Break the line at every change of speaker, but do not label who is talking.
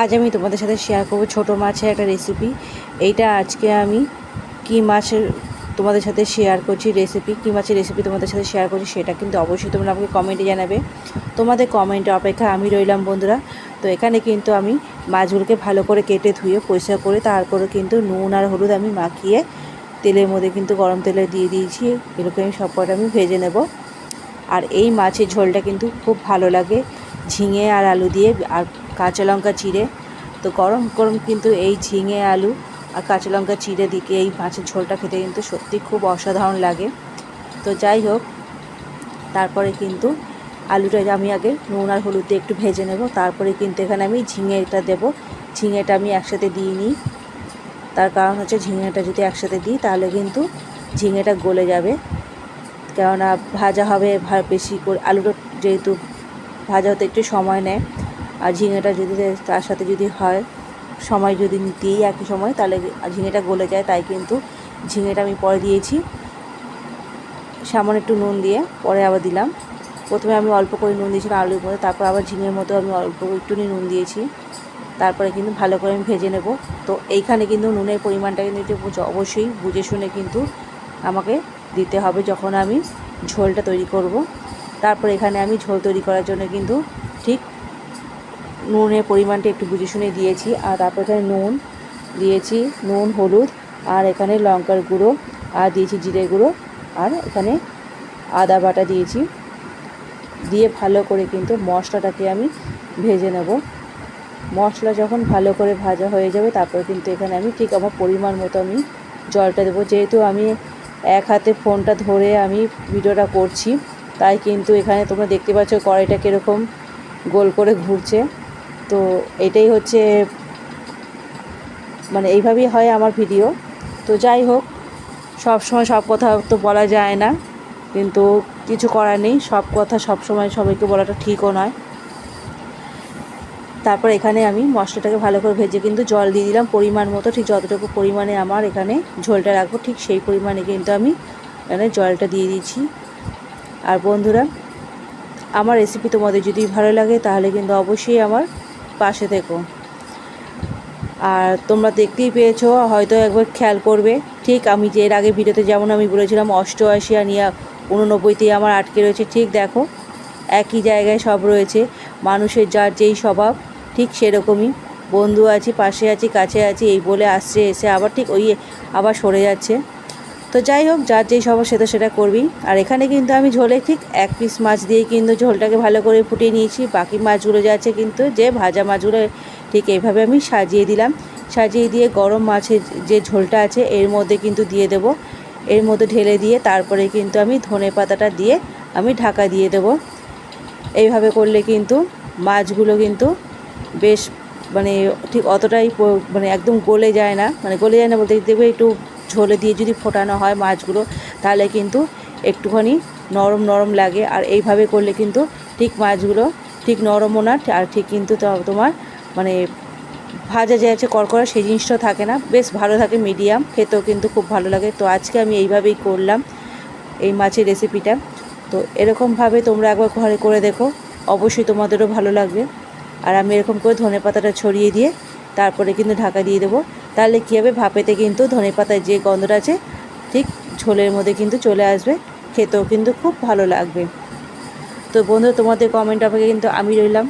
আজ আমি তোমাদের সাথে শেয়ার করব ছোটো মাছের একটা রেসিপি এইটা আজকে আমি কী মাছের তোমাদের সাথে শেয়ার করছি রেসিপি কী মাছের রেসিপি তোমাদের সাথে শেয়ার করছি সেটা কিন্তু অবশ্যই তোমরা আমাকে কমেন্টে জানাবে। তোমাদের কমেন্টের অপেক্ষা আমি রইলাম বন্ধুরা। তো এখানে কিন্তু আমি মাছগুলোকে ভালো করে কেটে ধুয়ে পরিষ্কার করে তারপরে কিন্তু নুন আর হলুদ আমি মাখিয়ে তেলের মধ্যে কিন্তু গরম তেলে দিয়ে দিয়েছি। এগুলোকে আমি সব কটা আমি ভেজে নেব। আর এই মাছের ঝোলটা কিন্তু খুব ভালো লাগে। ঝিঙে আর আলু দিয়ে আর কাঁচা লঙ্কা চিড়ে। তো গরম গরম কিন্তু এই ঝিঙে আলু আর কাঁচা লঙ্কা চিড়ে দিকে এই মাছের ঝোলটা খেতে কিন্তু সত্যি খুব অসাধারণ লাগে। তো যাই হোক, তারপরে কিন্তু আলুটা আমি আগে নুন আর হলুদ দিয়ে একটু ভেজে নেব। তারপরে কিন্তু এখানে আমি ঝিঙেটা দেব। ঝিঙেটা আমি একসাথে দিয়ে নিই তার কারণ হচ্ছে ঝিঙেটা যদি একসাথে দিই তাহলে কিন্তু ঝিঙেটা গলে যাবে। কেননা ভাজা হবে বেশি করে আলুটা যেহেতু ভাজা হতে একটু সময় নেয়। আর ঝিঙেটা যদি তার সাথে যদি হয়, সময় যদি দিই একই সময়, তাহলে ঝিঙেটা গলে যায়, তাই কিন্তু ঝিঙেটা আমি পরে দিয়েছি। সামান্য একটু নুন দিয়ে পরে আবার দিলাম। প্রথমে আমি অল্প করে নুন দিয়েছিলাম আলুর মধ্যে তারপর আবার ঝিঙের মতো আমি অল্প একটুনি নুন দিয়েছি। তারপরে কিন্তু ভালো করে আমি ভেজে নেব। তো এইখানে কিন্তু নুনের পরিমাণটা কিন্তু অবশ্যই বুঝে শুনে কিন্তু আমাকে দিতে হবে যখন আমি ঝোলটা তৈরি করব। তারপর এখানে আমি ঝোল তৈরি করার জন্য কিন্তু ঠিক নুনের পরিমাণটা একটু বুঝে শুনে দিয়েছি, আর তারপর এখানে নুন দিয়েছি, নুন, হলুদ, আর এখানে লঙ্কার গুঁড়ো, আর দিয়েছি জিরে গুঁড়ো, আর এখানে আদা বাটা দিয়েছি। দিয়ে ভালো করে কিন্তু মশলাটাকে আমি ভেজে নেব। মশলা যখন ভালো করে ভাজা হয়ে যাবে, তারপর কিন্তু এখানে আমি ঠিক আমার পরিমাণ মতো আমি জলটা দেবো। যেহেতু আমি এক হাতে ফোনটা ধরে আমি ভিডিওটা করছি, তাই কিন্তু এখানে তোমরা দেখতে পাচ্ছ কড়াইটা কীরকম গোল করে ঘুরছে। তো এটাই হচ্ছে মানে এইভাবেই হয় আমার ভিডিও। তো যাই হোক, সব সময় সব কথা তো বলা যায় না, কিন্তু কিছু করার নেই। সব কথা সব সময় সবাইকে বলাটা ঠিকও নয়। তারপর এখানে আমি মশলাটাকে ভালো করে ভেজে কিন্তু জল দিয়ে দিলাম পরিমাণ মতো। ঠিক যতটুকু পরিমাণে আমার এখানে ঝোলটা রাখব, ঠিক সেই পরিমাণে কিন্তু আমি এখানে জলটা দিয়ে দিচ্ছি। আর বন্ধুরা, আমার রেসিপি তোমাদের যদি ভালো লাগে তাহলে কিন্তু অবশ্যই আমার পাশে থেকো। আর তোমরা দেখতেই পেয়েছ, হয়তো একবার খেয়াল করবে। ঠিক, আমি যে এর আগে ভিডিওতে যেমন আমি বলেছিলাম অষ্টআশি আর নিয়ে উননব্বইতেই আমার আটকে রয়েছে, ঠিক দেখো, একই জায়গায় সব রয়েছে। মানুষের যার যেই স্বভাব, ঠিক সেরকমই। বন্ধু আছি, পাশে আছি, কাছে আছি, এই বলে আসছে, এসে আবার ঠিক ওই আবার সরে যাচ্ছে। তো যাই হোক, যার যেই স্বভাব সেটা সেটা করবি। আর এখানে কিন্তু আমি ঝোলে ঠিক এক পিস মাছ দিয়ে কিন্তু ঝোলটাকে ভালো করে ফুটিয়ে নিয়েছি। বাকি মাছগুলো যা আছে কিন্তু যে ভাজা মাছগুলো ঠিক এইভাবে আমি সাজিয়ে দিলাম। সাজিয়ে দিয়ে গরম মাছের যে ঝোলটা আছে এর মধ্যে কিন্তু দিয়ে দেব। এর মধ্যে ঢেলে দিয়ে তারপরে কিন্তু আমি ধনে পাতাটা দিয়ে আমি ঢাকা দিয়ে দেব। এইভাবে করলে কিন্তু মাছগুলো কিন্তু বেশ মানে ঠিক অতটাই মানে একদম গলে যায় না। মানে গলে যায় না বলতে দেখবে একটু ঝোলে দিয়ে যদি ফোটানো হয় মাছগুলো, তাহলে কিন্তু একটুখানি নরম নরম লাগে। আর এইভাবে করলে কিন্তু ঠিক মাছগুলো ঠিক নরমও না, আর ঠিক কিন্তু তোমার মানে ভাজা যে আছে কড়কড়া, সেই জিনিসটা থাকে না। বেশ ভালো থাকে মিডিয়াম, খেতেও কিন্তু খুব ভালো লাগে। তো আজকে আমি এইভাবেই করলাম এই মাছের রেসিপিটা। তো এরকমভাবে তোমরা একবার ঘরে করে দেখো, অবশ্যই তোমাদেরও ভালো লাগবে। আর আমি এরকম করে ধনে পাতাটা ছড়িয়ে দিয়ে তারপরে কিন্তু ঢাকা দিয়ে দেবো। তাহলে কী হবে? ভাপেতে কিন্তু ধনে পাতায় যে গন্ধটা আছে, ঠিক ঝোলের মধ্যে কিন্তু চলে আসবে। খেতেও কিন্তু খুব ভালো লাগবে। তো বন্ধু তোমাদের কমেন্ট আমাকে কিন্তু আমি রইলাম।